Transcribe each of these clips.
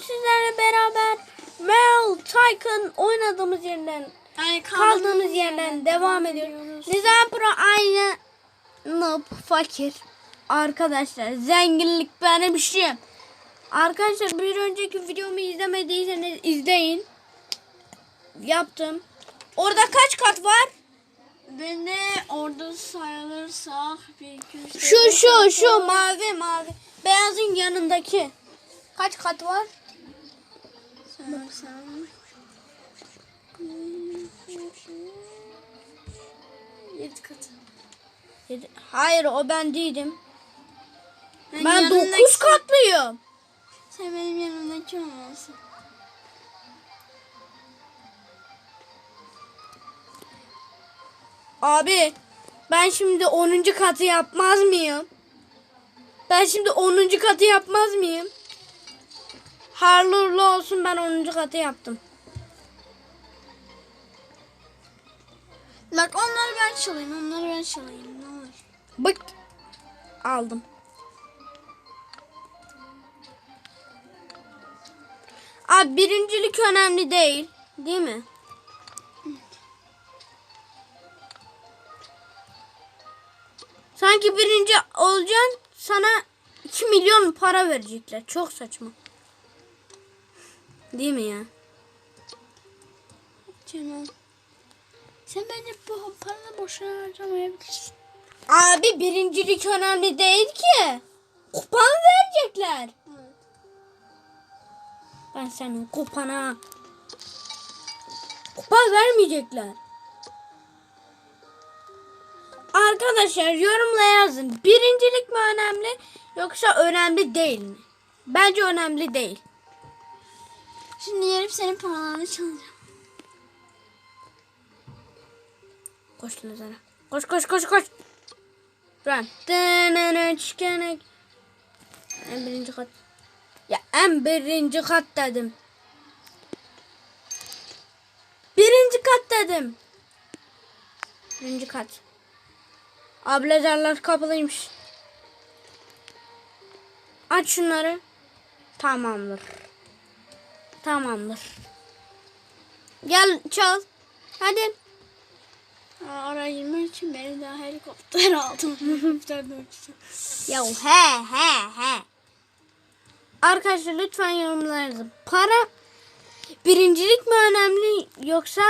sizlerle beraber Meryl Tycoon oynadığımız yerden Yani kaldığımız yerden devam ediyoruz. Nizam Pro aynı noob fakir. Arkadaşlar zenginlik benim işim. Arkadaşlar bir önceki videomu izlemediyseniz izleyin. Yaptım. Orada kaç kat var? Beni orada sayılırsak bir iki Şu şu şu mavi mavi. Beyazın yanındaki. Kaç kat var? Yedi katı. Yedi- Hayır o ben değilim. Ben yanındaki- 9 katlıyım. Sen benim yanımdaki olmalısın. Abi ben şimdi 10. katı yapmaz mıyım? Ben şimdi 10. katı yapmaz mıyım? Harlı uğurlu olsun ben 10. katı yaptım. Bak onları ben çalayım, onları ben çalayım. Ne olur. Bak aldım. Abi birincilik önemli değil. Değil mi? Sanki birinci olacaksın sana 2 milyon para verecekler. Çok saçma. Değil mi ya? Canım. Sen bence bu paranı boşuna harcamayabilirsin. Abi birincilik önemli değil ki. Kupan verecekler. Evet. Ben senin kupana kupa vermeyecekler. Arkadaşlar yorumla yazın. Birincilik mi önemli yoksa önemli değil mi? Bence önemli değil. Şimdi gelip senin paralarını çalacağım. Koş Nazara. Koş koş koş koş. Run. Dınını çıkanak. En birinci kat. Ya en birinci kat dedim. Birinci kat dedim. Birinci kat. Ablezarlar kapalıymış. Aç şunları. Tamamdır. Tamamdır. Gel çal. Hadi. Oraya girmek için beni daha helikopter aldım. helikopter. Ya he he he. Arkadaşlar lütfen yorumlarınızı. Para birincilik mi önemli yoksa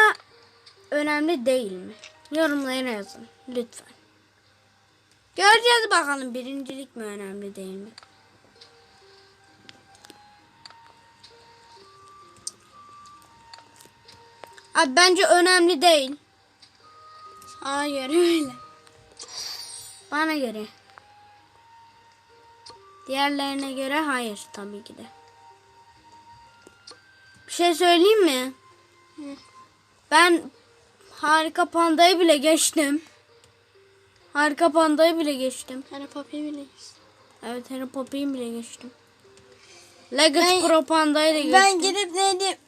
önemli değil mi? Yorumlara yazın lütfen. Göreceğiz bakalım birincilik mi önemli değil mi? Abi bence önemli değil. Hayır öyle. Bana göre. Diğerlerine göre hayır tabii ki de. Bir şey söyleyeyim mi? Hı. Ben harika pandayı bile geçtim. Harika pandayı bile geçtim. Hani papi biliyorsun. Evet Harry Poppy'yi bile geçtim. Legacy Ben- Pro Panda'yı da geçtim. Ben gidip neydi?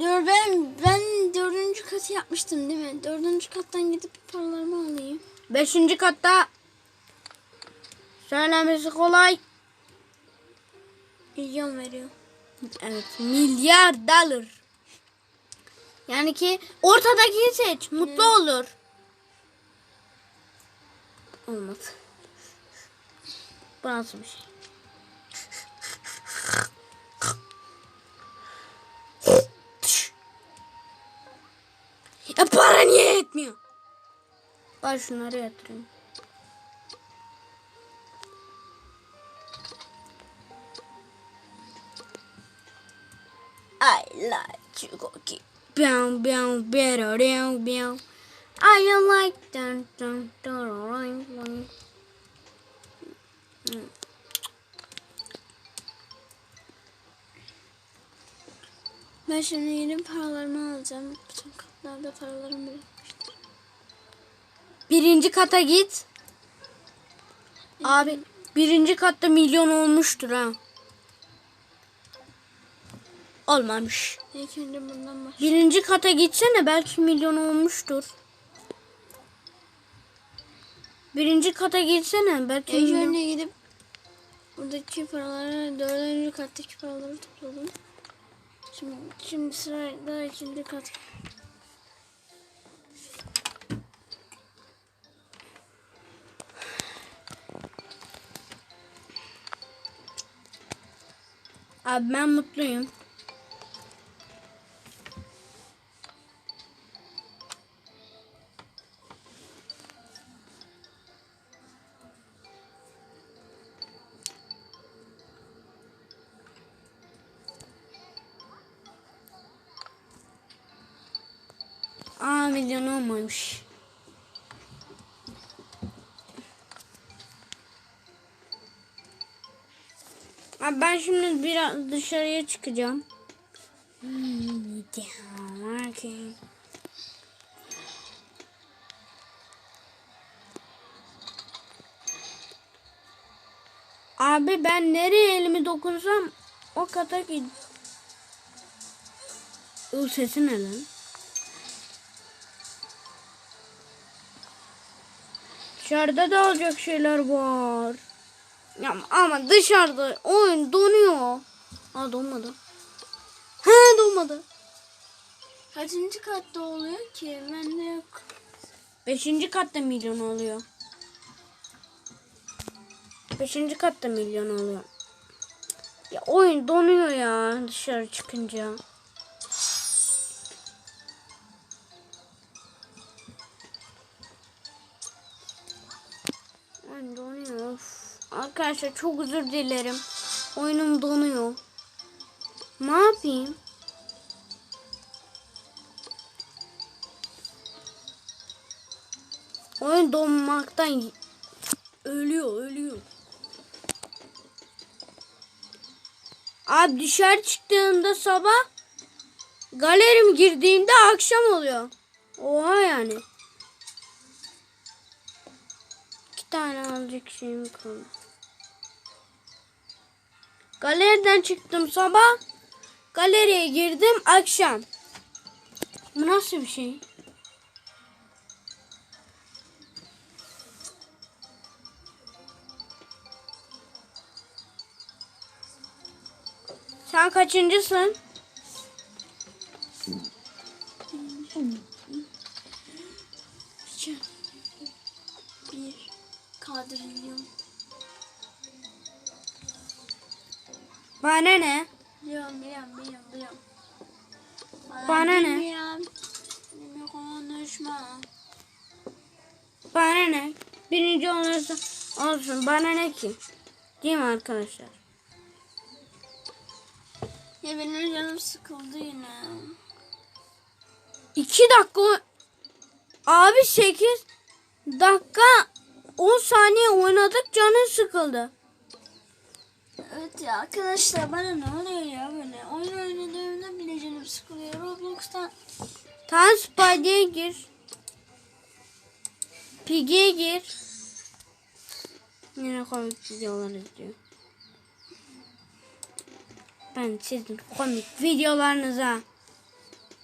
Dur ben ben dördüncü katı yapmıştım değil mi? Dördüncü kattan gidip paralarımı alayım. Beşinci katta söylemesi kolay. Milyon veriyor. Evet milyar dolar. Yani ki ortadakini seç. Mutlu olur. Olmaz. Bu nasıl bir şey? Yetmiyor? Ben şunları yatırayım. I like keep bow bow better down bow. I like dun dun dun dun dun. Ben şimdi gidip paralarımı alacağım. Bütün katlarda paralarım bile. Birinci kata git. Abi birinci katta milyon olmuştur ha. Olmamış. İlk önce bundan baş. Birinci kata gitsene belki milyon olmuştur. Birinci kata gitsene belki İlk milyon. önce gidip buradaki paraları dördüncü kattaki paraları topladım. Şimdi, şimdi sırada ikinci kat. Abi ben mutluyum. Aa milyon olmamış. Ben şimdi biraz dışarıya çıkacağım. Abi ben nereye elimi dokunsam o kata gid. O sesi ne lan? Dışarıda da olacak şeyler var. Ya ama dışarıda oyun donuyor. Aa donmadı. Ha donmadı. Kaçıncı katta oluyor ki? Bende yok. Beşinci katta milyon oluyor. Beşinci katta milyon oluyor. Ya oyun donuyor ya dışarı çıkınca. Arkadaşlar çok özür dilerim. Oyunum donuyor. Ne yapayım? Oyun donmaktan ölüyor, ölüyor. Abi dışarı çıktığında sabah galerim girdiğimde akşam oluyor. Oha yani. İki tane alacak şeyim kaldı. Galeriden çıktım sabah. Galeriye girdim akşam. Bu nasıl bir şey? Sen kaçıncısın? Bir. Kadrilyon. Bana ne? Biliyorum biliyorum biliyorum biliyorum. Bana ne? Bilmiyorum. Konuşma. Bana ne? Birinci olursa olsun. Bana ne ki? Değil mi arkadaşlar? Ya benim canım sıkıldı yine. İki dakika Abi sekiz dakika 10 saniye oynadık canın sıkıldı. Evet ya arkadaşlar bana ne oluyor ya böyle. Oyun oynadığımda bile canım sıkılıyor. Roblox'tan Tamam Spidey'e gir. Pig'e gir. Yine komik videolar izliyor. Ben sizin komik videolarınıza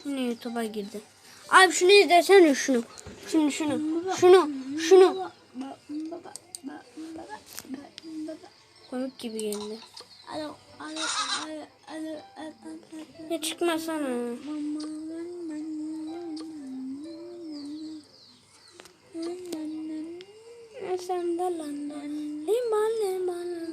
yine YouTube'a girdim. Abi şunu izlesene şunu. Şimdi şunu. Şunu. Şunu. Baba, Komik gibi geldi. Alo, alo, alo, alo, alo. Ya çıkmasana. Sen de London. Liman liman liman.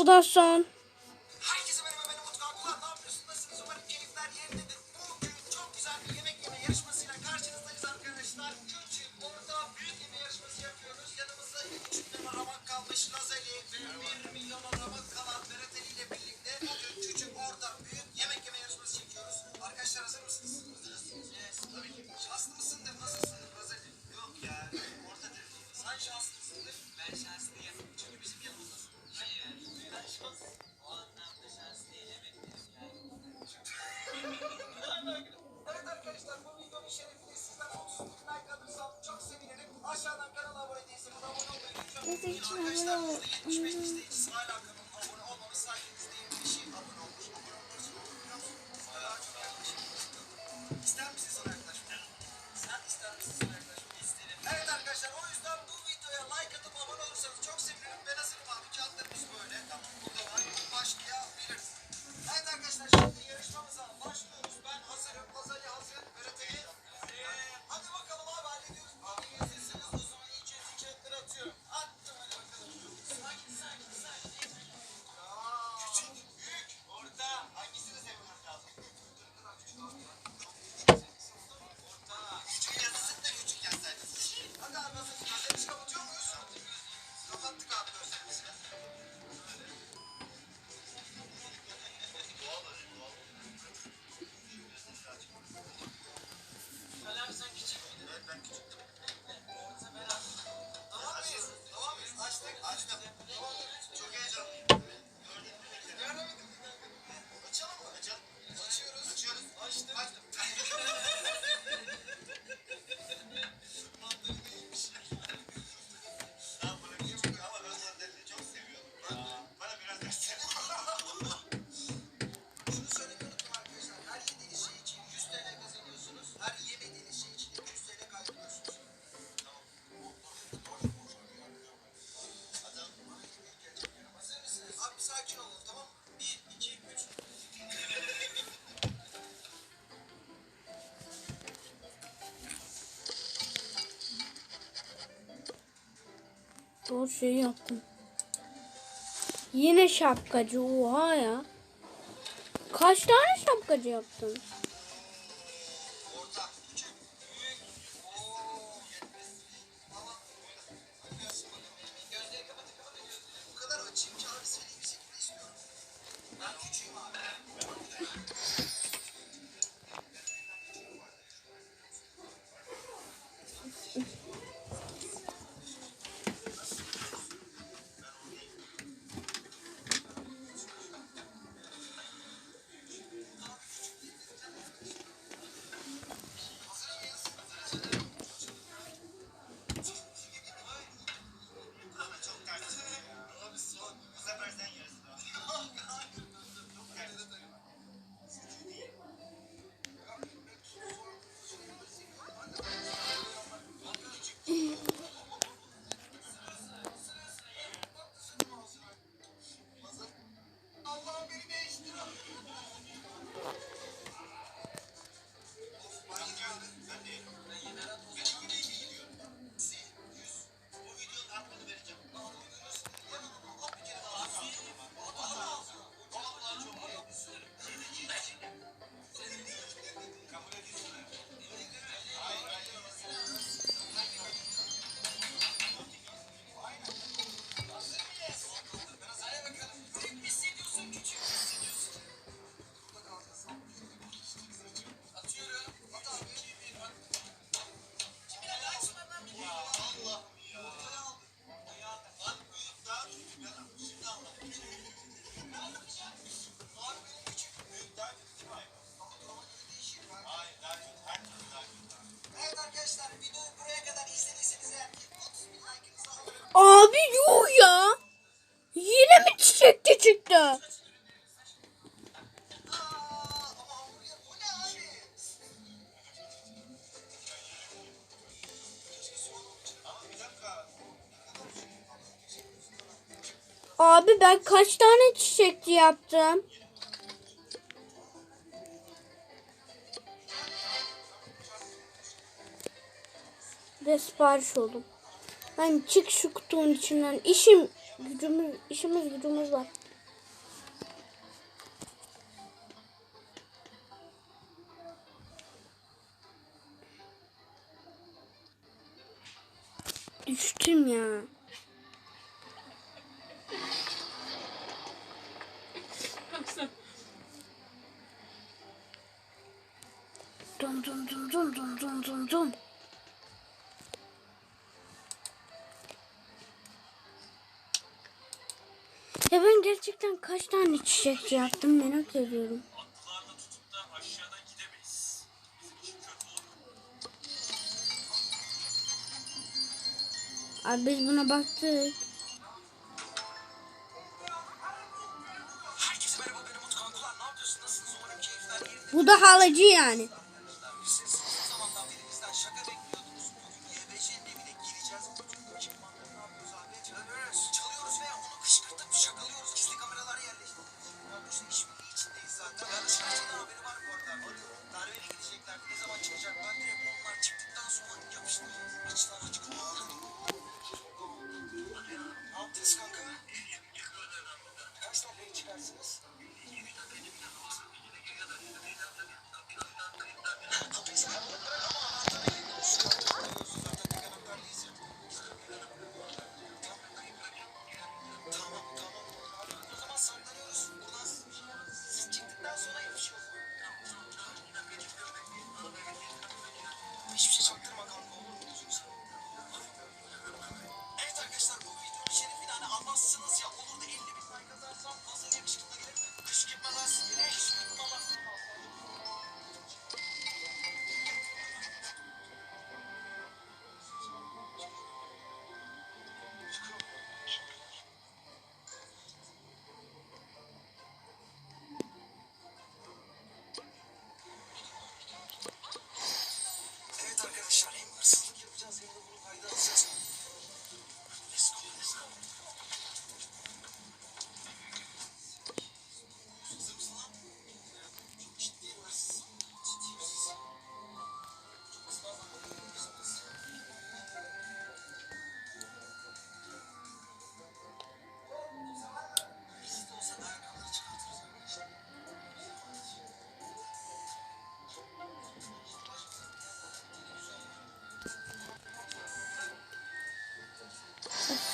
Bu da son. Doğru şey yaptım. Yine şapkacı. Oha ya. Kaç tane şapkacı yaptın? Abi ben kaç tane çiçekçi yaptım? De sipariş oldum. Hani çık şu kutunun içinden. İşim gücümüz, işimiz gücümüz var. dum dum dum dum dum dum. Ya ben gerçekten kaç tane çiçek yaptım merak ediyorum. Abi biz buna baktık. Bu da halıcı yani. Shakaling.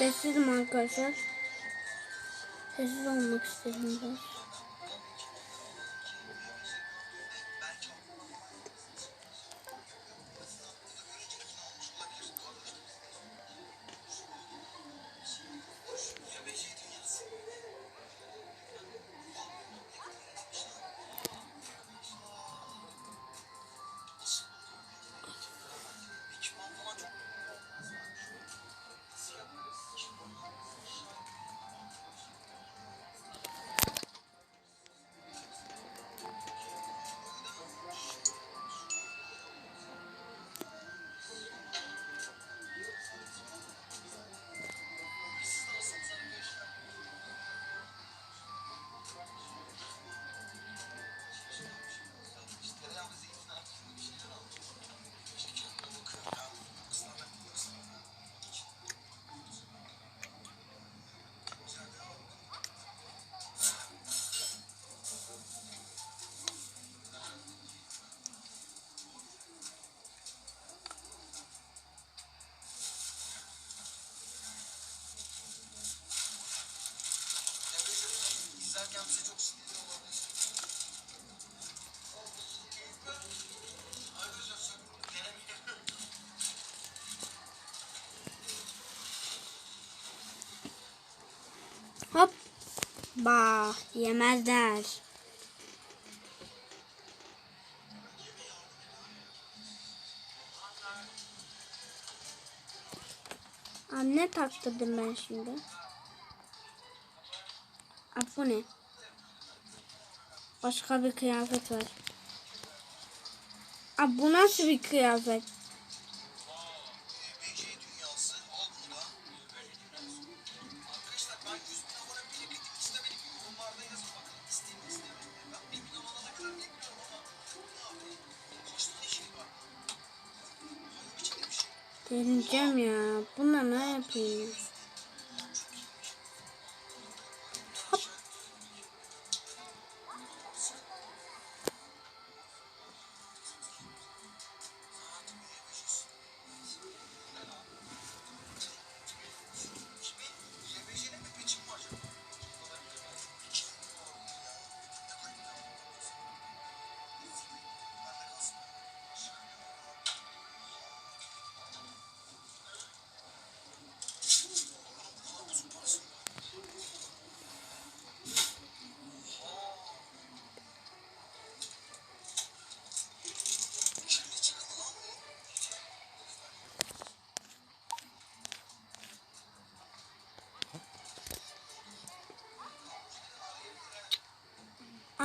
Sessizim arkadaşlar. Sessiz olmak istedim ben. kendisi çok sinirli olan Ayrıca sakın denemeyelim. Hop. Ba yemezler. Anne taktırdım ben şimdi. Abi bu ne? Başka bir kıyafet var. Abi bu nasıl bir kıyafet? Deneyeceğim ya. Buna ne yapayım?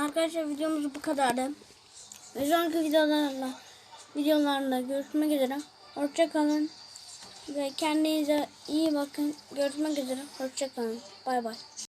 Arkadaşlar videomuz bu kadardı. Ve sonraki videolarla videolarla görüşmek üzere. Hoşçakalın. Ve kendinize iyi bakın. Görüşmek üzere. Hoşçakalın. Bay bay.